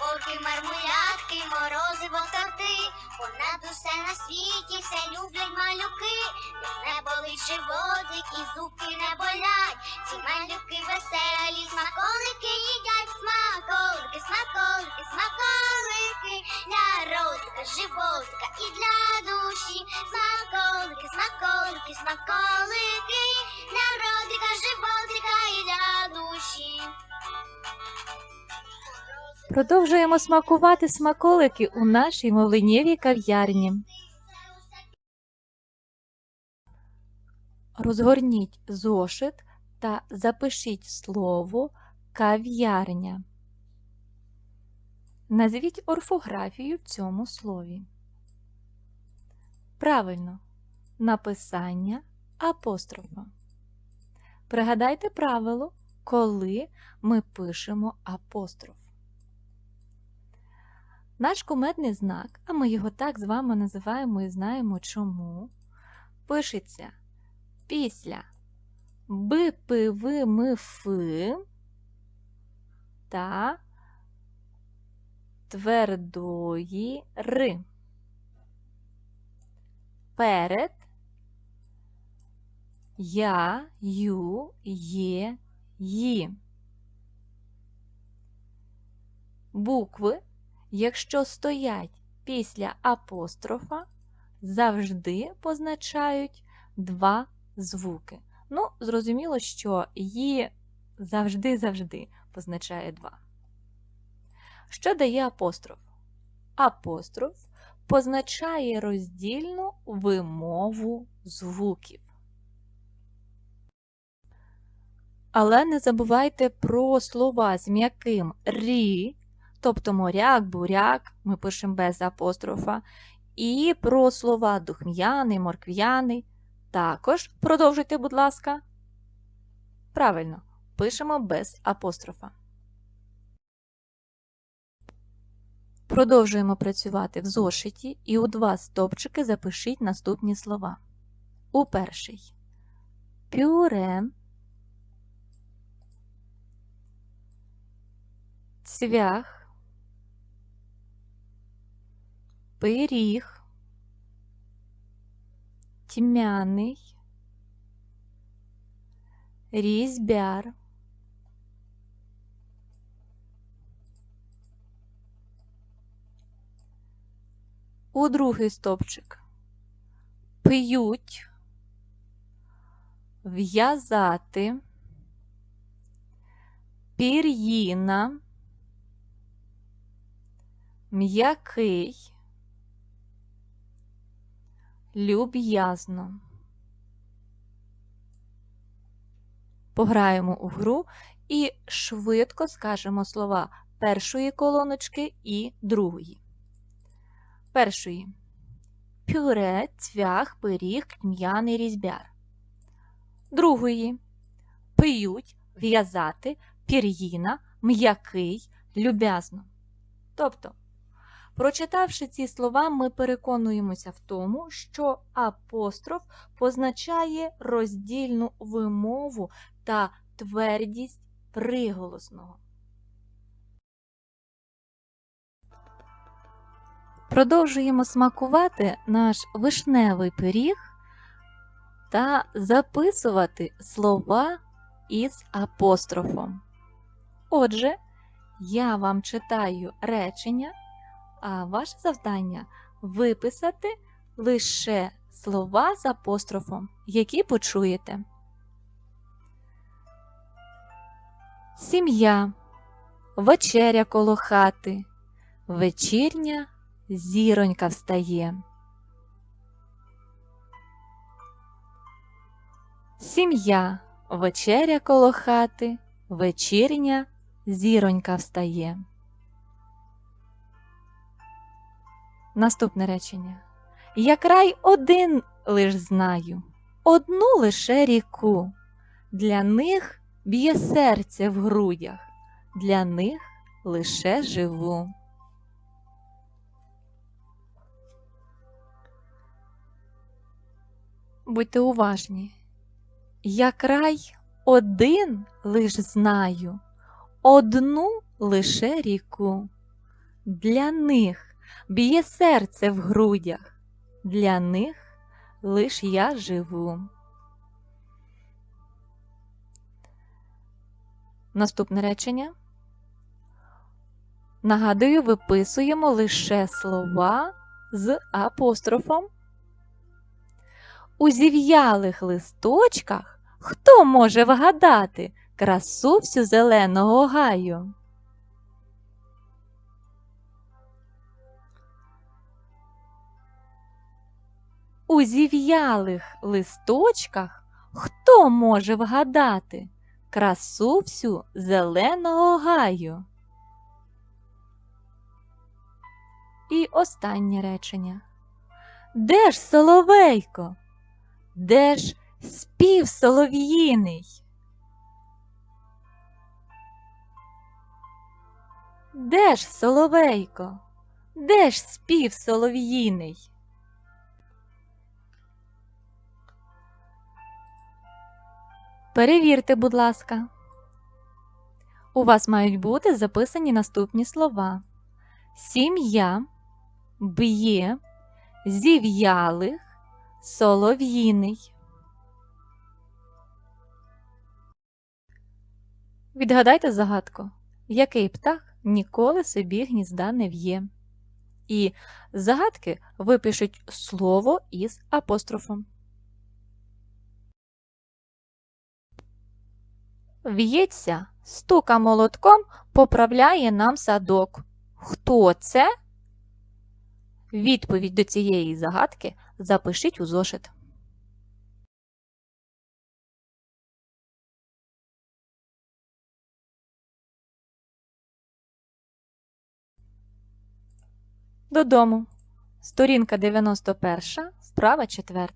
Цукорки, мармулятки, морозиво торти. Понад усе на світі все люблять малюки. Не болить животик і зубки не болять. Продовжуємо смакувати смаколики у нашій мовленєвій кав'ярні. Розгорніть зошит та запишіть слово кав'ярня. Назвіть орфографію в цьому слові. Правильно. Написання апострофа. Пригадайте правило, коли ми пишемо апостроф. Наш кумедний знак, а ми його так з вами називаємо і знаємо чому, пишеться після би, пи, ви, ми, фи та твердої ри. Перед я, ю, є, ї. Букви якщо стоять після апострофа, завжди позначають два звуки. Ну, зрозуміло, що її завжди-завжди позначає два. Що дає апостроф? Апостроф позначає роздільну вимову звуків. Але не забувайте про слова з м'яким рі, тобто моряк, буряк, ми пишемо без апострофа, і про слова духм'яний, моркв'яний. Також продовжуйте, будь ласка. Правильно, пишемо без апострофа. Продовжуємо працювати в зошиті і у два стопчики запишіть наступні слова. У перший пюре, цвях, пиріг, тьмяний, різьбяр, у другий стовпчик. П'ють, в'язати, пір'їна, м'який, люб'язно. Пограємо у гру і швидко скажемо слова першої колоночки і другої. Першої. Пюре, цвях, пиріг, тм'яний різьбяр. Другої. П'ють, в'язати, пір'їна, м'який, люб'язно. Тобто, прочитавши ці слова, ми переконуємося в тому, що апостроф позначає роздільну вимову та твердість приголосного. Продовжуємо смакувати наш вишневий пиріг та записувати слова із апострофом. Отже, я вам читаю речення, а ваше завдання виписати лише слова з апострофом, які почуєте. Сім'я, вечеря коло хати, вечірня зіронька встає. Сім'я, вечеря коло хати, вечірня зіронька встає. Наступне речення. Я край один лиш знаю, одну лише ріку. Для них б'є серце в грудях, для них лише живу. Будьте уважні. Я край один лиш знаю, одну лише ріку. для них б'є серце в грудях. Для них лиш я живу. Наступне речення. Нагадую, виписуємо лише слова з апострофом. У зів'ялих листочках хто може вгадати красу всю зеленого гаю? У зів'ялих листочках хто може вгадати красу всю зеленого гаю? І останнє речення. Де ж соловейко? Де ж спів солов'їний? Де ж соловейко? Де ж спів солов'їний? Перевірте, будь ласка. У вас мають бути записані наступні слова: сім'я, б'є, зів'ялих, солов'їний. Відгадайте загадку, який птах ніколи собі гнізда не в'є. І загадки випишуть слово із апострофом. В'ється, стука молотком, поправляє нам садок. Хто це? Відповідь до цієї загадки запишіть у зошит. Додому. Сторінка 91, вправа 4.